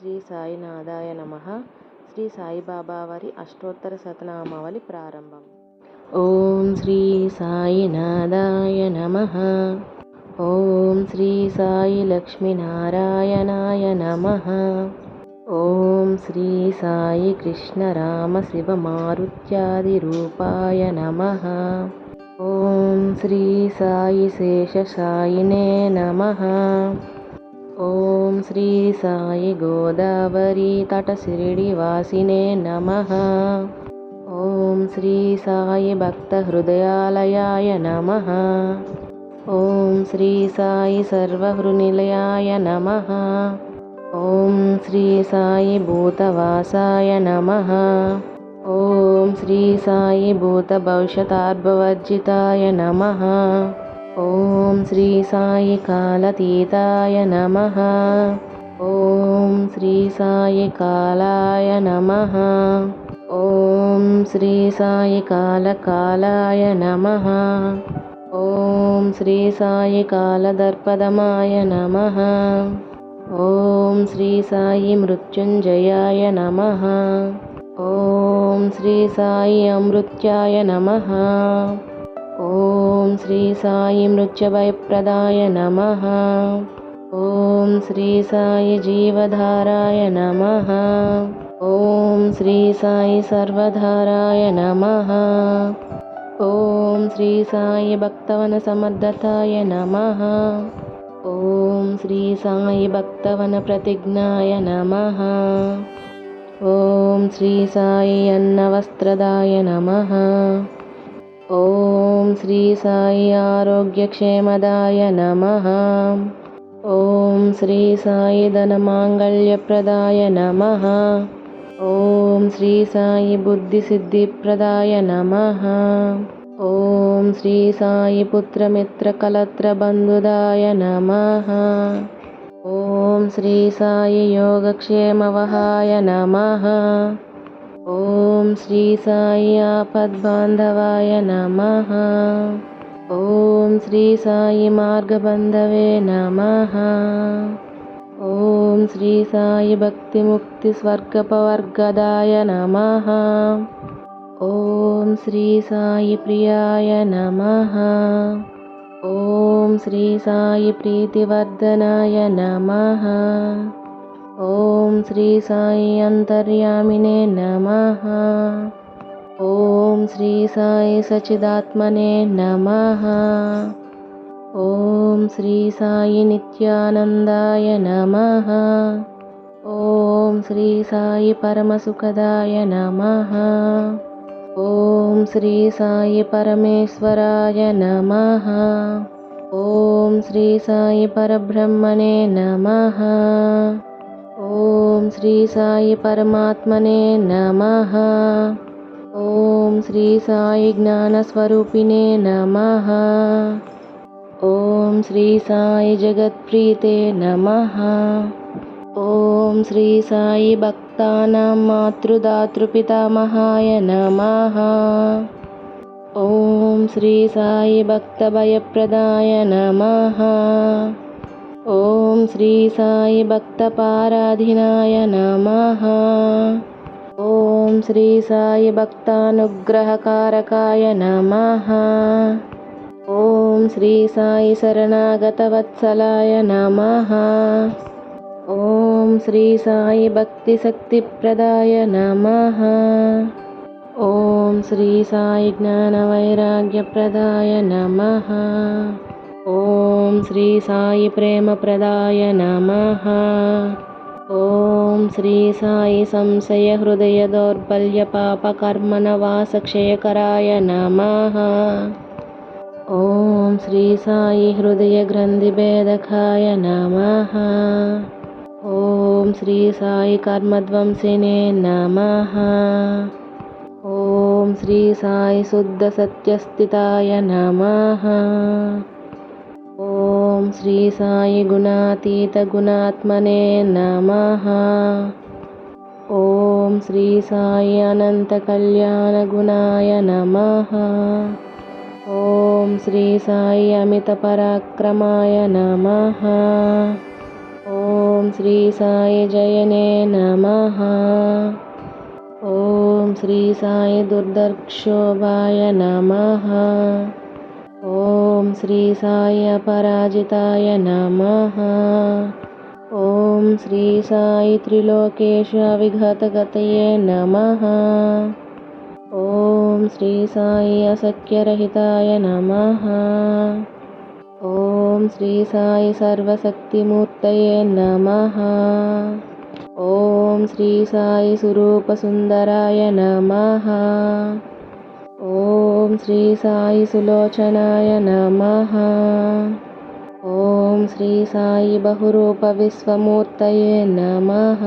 శ్రీ సాయినాథాయ నమ. శ్రీ సాయిబాబా వారి అష్టోత్తర శతనామావళి ప్రారంభం. ఓం శ్రీ సాయినాథాయ నమ. ఓం శ్రీ సాయి లక్ష్మీనారాయణాయ నమ. ఓం శ్రీ సాయి కృష్ణ రామ శివ మారుత్యాది రూపాయ నమ. ఓం శ్రీ సాయి శేష సాయినే నమ. ఓం శ్రీ సాయి గోదావరి తట శిరిడి వాసినే నమ. ఓం శ్రీ సాయి భక్త హృదయాలయాయ నమ. ఓం శ్రీ సాయి సర్వహృనిలయాయ నమ. ఓం శ్రీ సాయి భూతవాసాయ నమ. ఓం శ్రీ సాయి భూత భవిష్యతార్భవర్జితాయ నమ. ॐ श्री सायकालतीथाय नमः। ॐ श्री सायकालाय नमः। ॐ श्र सायकालकालाय नमः। ॐ श्रकालदर्पदमाय नमः। ॐ श्र मृत्युञ्जयाय नमः। ॐ साई अमृत्याय नमः। ఓం శ్రీ సాయి మృత్యుభయప్రదాయ నమ. ఓం శ్రీ సాయి జీవధారాయ నమ. ఓం శ్రీ సాయి సర్వధారాయ నమ. ఓం శ్రీ సాయి భక్తవన సమర్థతాయ నమ. ఓం శ్రీ సాయి భక్తవన ప్రతిజ్ఞాయ నమ. ఓం శ్రీ సాయి అన్నవస్త్రదాయ నమ. ఓం శ్రీ సాయి ఆరోగ్యక్షేమదాయ నమ. ఓం శ్రీ సాయి ధనమాంగళ్యప్రదాయ నమ. ఓం శ్రీ సాయి బుద్ధిసిద్ధిప్రదాయ నమ. ఓం శ్రీ సాయి పుత్రమిత్రకలత్రబంధుదాయ నమ. ఓం శ్రీ సాయి యోగక్షేమవహాయ నమ. श्री साई आपद्बान्धवाय नमः। ॐ श्री साई मार्गबान्धवे नमः। ॐ श्री साई भक्तिमुक्तिस्वर्गपवर्गदाय नमः। ॐ श्री सायि प्रियाय नमः। ॐ श्री साई प्रीतिवर्धनाय नमः। ॐ श्री साई अन्तर्यामिने नमः। ॐ श्री साई सचिदात्मने नमः। ॐ श्री सायि नित्यानन्दाय नमः। ॐ श्री सायि परमसुखदाय नमः। ॐ श्री सायि परमेश्वराय नमः। ॐ श्री साई परब्रह्मणे नमः। ॐ श्री साई परमात्मने नमः। ॐ श्री साई ज्ञानस्वरूपिणे नमः। ॐ श्री सा जगत्प्रीते नमः। ॐ श्री साय भक्तानां मातृदातृपितामहाय नमः। ॐ श्री साय भक्तभयप्रदाय नमः। ॐ श्री साय भक्तपाराधिनाय नमः। ॐ श्री साय भक्तानुग्रहकारकाय नमः। ॐ श्री साई शरणागतवत्सलाय नमः। ॐ श्री साय भक्तिशक्तिप्रदाय नमः। ॐ श्री साय ज्ञानवैराग्यप्रदाय नमः। ఓం శ్రీ సాయి ప్రేమ ప్రదాయ నమ. ఓం శ్రీ సాయి సంశయ హృదయ దౌర్బల్య పాపకర్మణవాసక్షయకరాయ నమ. ఓం శ్రీ సాయి హృదయ గ్రంథి భేదకాయ నమ. ఓం శ్రీ సాయి కర్మధ్వంసినే నమ. ఓం శ్రీ సాయి శుద్ధ సత్యస్థితాయ నమ. ఓం శ్రీ సాయి గుణాతీత గుణాత్మనే నమ. ఓం శ్రీ సాయి అనంత కళ్యాణ గుణాయ నమ. ఓం శ్రీ సాయి అమిత పరాక్రమాయ నమ. ఓం శ్రీ సాయి జయనే నమ. ఓం శ్రీ సాయి దుర్దర్క్షోభాయ నమ. ఓం శ్రీ సాయి పరాజితాయ నమ. ఓం శ్రీ సాయి త్రిలోకేశ విఘతగతయే నమ. ఓం శ్రీ సాయి అసఖ్యరహితాయ నమ. ఓం శ్రీ సాయి సర్వశక్తిమూర్తయే నమ. ఓం శ్రీ సాయి సురూపసుందరాయ నమ. ॐ श्री साई सुलोचनाय नमः। ॐ श्री साई बहुरूपविश्वमूर्तये नमः।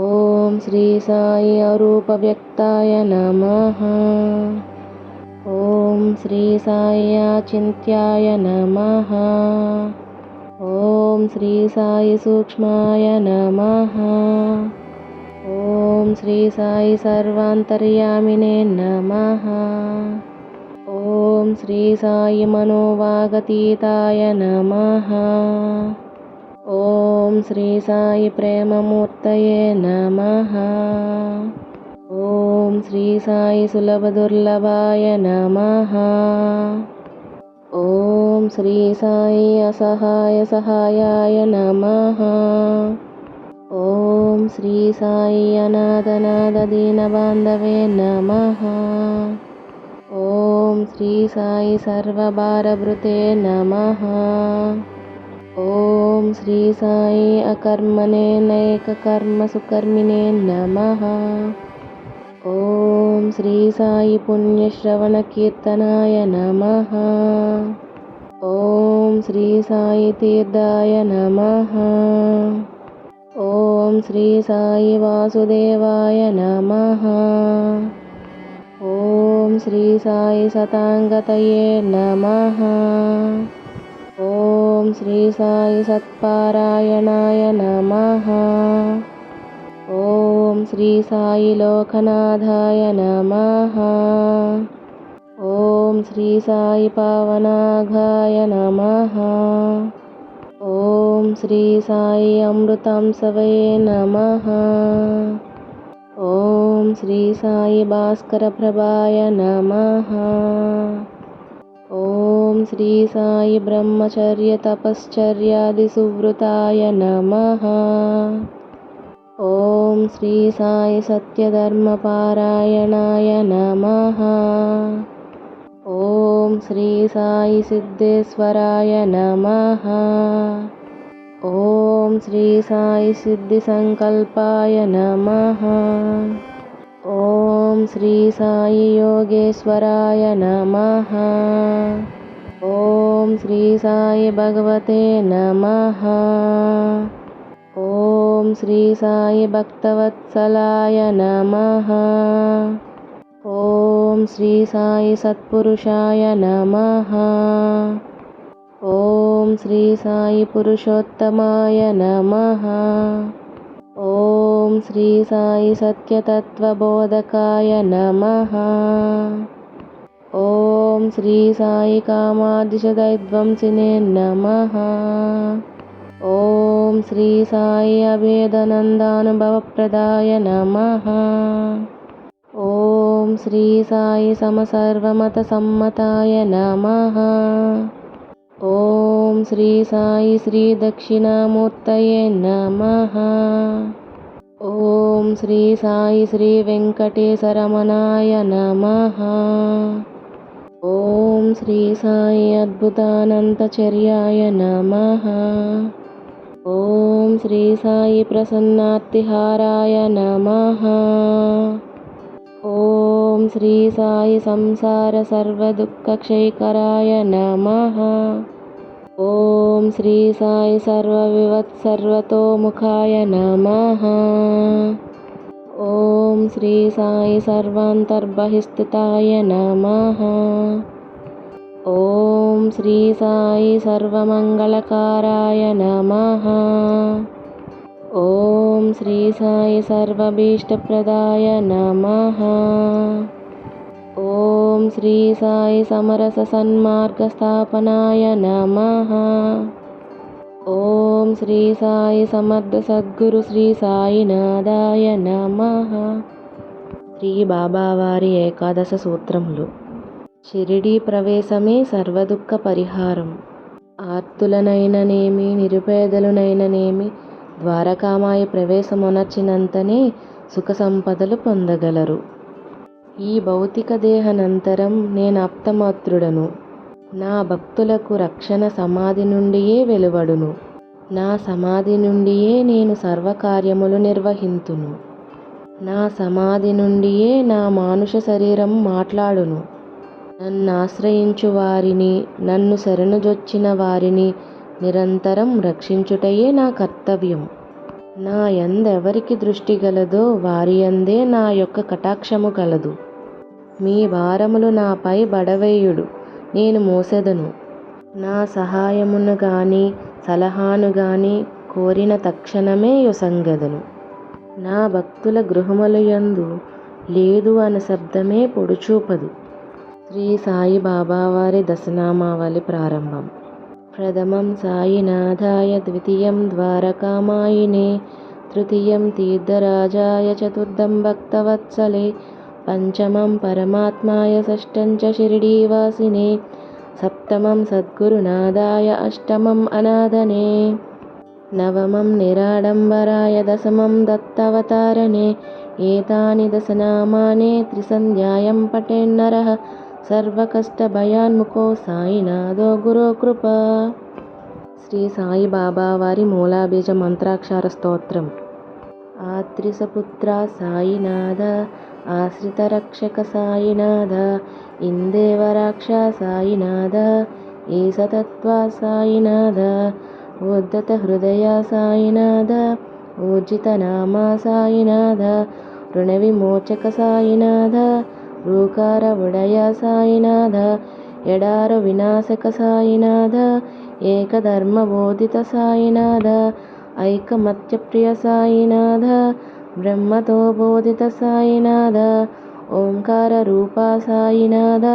ॐ श्री साई अरूपव्यक्ताय नमः। ॐ श्री साई अचिन्त्याय नमः। ॐ श्री साई सूक्ष्माय नमः ఓం శ్రీ సాయి సర్వాంతర్యామినే నమ. ఓం శ్రీ సాయి మనోవాగతీతాయ నమ. ఓం శ్రీ సాయి ప్రేమమూర్తయే నమ. ఓం శ్రీ సాయి సులభదుర్లభాయ నమ. ఓం శ్రీ సాయి అసహాయ సహాయాయ నమ. ఓం శ్రీ సాయి అనాథనాథ దీన బాంధవే నమ. ఓం శ్రీ సాయి సర్వభారభృతే నమ. ఓం శ్రీ సాయి అకర్మణే నైక కర్మ సుకర్మిణే నమ. ఓం శ్రీ సాయి పుణ్యశ్రవణ కీర్తనాయ నమ. ఓం శ్రీ సాయి తీర్థాయ నమ. ఓం శ్రీ సాయి వాసుదేవాయ నమ. ఓం శ్రీ సాయి సతాంగతయే నమ. ఓం శ్రీ సాయి సత్పారాయణాయ నమ. ఓం శ్రీ సాయి లోకనాథాయ నమ. ఓం శ్రీ సాయి పవనాఘాయ నమ. साई पावनाघाय नमः ॐ श्री साई अमृतांसवये नमः ॐ श्री साई भास्करप्रभाय नमः ॐ श्री साई ब्रह्मचर्यतपश्चर्यादिसुवृताय नमः ॐ श्री साई सत्यधर्मपारायणाय नमः ॐ श्री साई सिद्धेश्वराय नमः ॐ श्री साई सिद्धिसङ्कल्पाय नमः। ॐ श्री साई योगेश्वराय नमः। ॐ श्री साई भगवते नमः। ॐ श्री साई भक्तवत्सलाय नमः। ॐ श्री साई सत्पुरुषाय नमः ఓం శ్రీ సాయి పురుషోత్తమాయ నమ. ఓం శ్రీ సాయి సత్యతత్వబోధకాయ నమ. ఓం శ్రీ సాయి కామాదిశదైద్వంసినే నమ. ఓం శ్రీ సాయి అభేదనందానుభవప్రదాయ నమ. ఓం శ్రీ సాయి సమసర్వమత సమ్మతాయ నమ. ఓం శ్రీ సాయి శ్రీ దక్షిణామూర్తయే నమ. ఓం శ్రీ సాయి శ్రీ వెంకటేశరమణాయ నమ. ఓం శ్రీ సాయి అద్భుతానంతచర్యాయ నమ. ఓం శ్రీ సాయి ప్రసన్నార్తిహారాయ నమ. ॐ श्री साई संसारसर्वदुःखक्षयकराय नमः। ॐ श्री साई सर्वविवत्सर्वतोमुखाय नमः। ॐ श्री साई सर्वान्तर्बहिस्थिताय नमः। ॐ श्री साई सर्वमङ्गलकाराय नमः ఓం శ్రీ సాయి సర్వభీష్టప్రదాయ నమ. ఓం శ్రీ సాయి సమరస సన్మార్గస్థాపనాయ నమ. ఓం శ్రీ సాయి సమర్థ సద్గురు శ్రీ సాయినాథాయ నమ. శ్రీ బాబావారి ఏకాదశ సూత్రములు. షిరిడీ ప్రవేశమే సర్వదుఃఖ పరిహారం. ఆర్తులనైననేమి నిరుపేదలునైననేమి ద్వారకామాయ ప్రవేశమునర్చినంతనే సుఖ సంపదలు పొందగలరు. ఈ భౌతిక దేహనంతరం నేను అప్తమాత్రుడను. నా భక్తులకు రక్షణ సమాధి నుండియే వెలువడును. నా సమాధి నుండియే నేను సర్వకార్యములు నిర్వహింతును. నా సమాధి నుండియే నా మానుష శరీరం మాట్లాడును. నన్ను ఆశ్రయించు వారిని నన్ను శరణుజొచ్చిన వారిని నిరంతరం రక్షించుటయే నా కర్తవ్యం. నా ఎందెవరికి దృష్టి గలదో వారి అందే నా యొక్క కటాక్షము కలదు. మీ భారములు నాపై బడవేయుడు నేను మోసెదను. నా సహాయమును గాని సలహాను గాని కోరిన తక్షణమే యొసంగదను. నా భక్తుల గృహములయందు లేదు అన్న శబ్దమే పొడుచూపదు. శ్రీ సాయి బాబావారి దశనామావళి ప్రారంభం. प्रथमं सायिनाथाय द्वितीयं द्वारकामायिने तृतीयं तीर्थराजाय चतुर्थं भक्तवत्सले पञ्चमं परमात्माय षष्ठञ्च शिरडिवासिने सप्तमं सद्गुरुनादाय अष्टमम् अनादने नवमं निराडम्बराय दशमं दत्तावतारणे एतानि दशनामाने त्रिसन्ध्यायं पटेन्नरः సర్వకష్టభయాన్ముఖో సాయినాథో గురు కృప. శ్రీ సాయి బాబా వారి మూలాబీజ మంత్రాక్షర స్తోత్రం. ఆత్రిసపుత్ర ఆశ్రిత రక్షక సాయినాథ ఇందేవరాక్ష సాయినాథ ఈసతత్వ సాయినాథ ఉద్ధత హృదయ సాయినాథ ఊర్జితనామ సాయినాథ రుణ విమోచక సాయినాథ రూకార ఉడయ సాయినాథ ఎడారు వినాశక సాయినాథ ఏకధర్మ బోధిత సాయినాథ ఐకమత్యప్రియ సాయినాథ బ్రహ్మతో బోధిత సాయినాథ ఓంకార రూపా సాయినాథ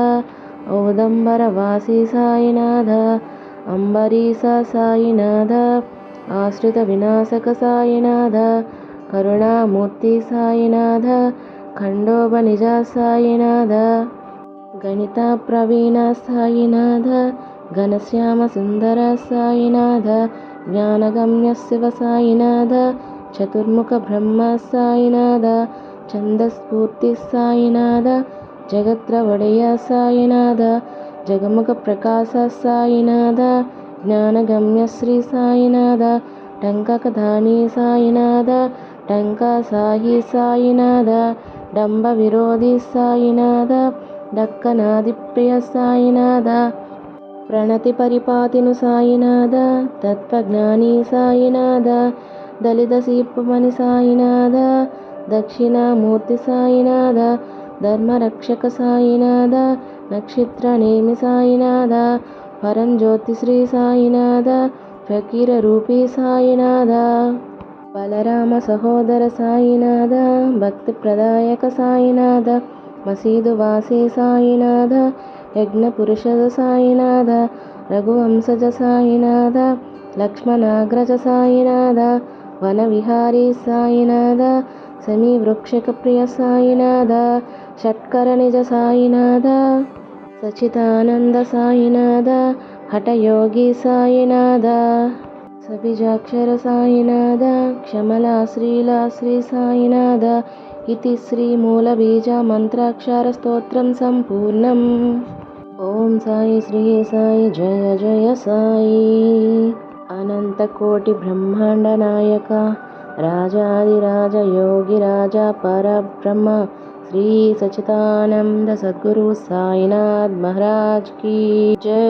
ఔదంబర వాసి సాయినాథ అంబరీస సాయినాథ ఆశ్రిత వినాశక సాయినాథ కరుణామూర్తి సాయినాథ ఖండోబ నిజ సాయినాథ గణిత ప్రవీణ సాయినాథ ఘనశ్యామ సుందర సాయినాథ జ్ఞానగమ్య శివ సాయినాథ చతుర్ముఖ బ్రహ్మ సాయినాథ ఛందస్ఫూర్తి సాయినాథ జగత్ర సాయినాథ జగముఖ ప్రకాశ సాయినాథ జ్ఞానగమ్య శ్రీ సాయినాథ టంకకధాని సాయినాథ టంక సాయి సాయినాథ సాయినాథ డంబ విరోధి సాయినాథ డక్కనాది ప్రియ సాయినాథ ప్రణతి పరిపాతిను సాయినాథ తత్వజ్ఞాని సాయినాథ దళిత సీపుమణి సాయినాథ దక్షిణామూర్తి సాయినాథ ధర్మరక్షక సాయినాథ నక్షత్రనేమి సాయినాథ పరంజ్యోతి శ్రీ సాయినాథ ఫకీర రూపీ సాయినాథ బలరామ సహోదర సాయినాథ భక్తి ప్రదాయక సాయినాథ మసీదు వాసే సాయినాథ యజ్ఞ పురుషద సాయినాథ రఘువంశజ సాయినాథ లక్ష్మణాగ్రజ సాయినాథ వన విహారీ సాయినాథ సమీ వృక్షక ప్రియ సాయినాథ షట్కర నిజ సాయినాథ సచితానంద సాయినాథ హఠయోగి సాయినాథ. సబిజాక్షర సాయినాథ క్షమలా శ్రీలా శ్రీ సాయినాథ ఇది శ్రీమూలబీజ మంత్రాక్షర స్తోత్రం సంపూర్ణం ఓం సాయి శ్రీ సాయి జయ జయ సాయి అనంతకోటి బ్రహ్మాండ నాయక రాజాదిరాజ యోగి రాజా పరబ్రహ్మ శ్రీ సచితానంద సద్గురు సాయినాథ్ మహారాజ్ జై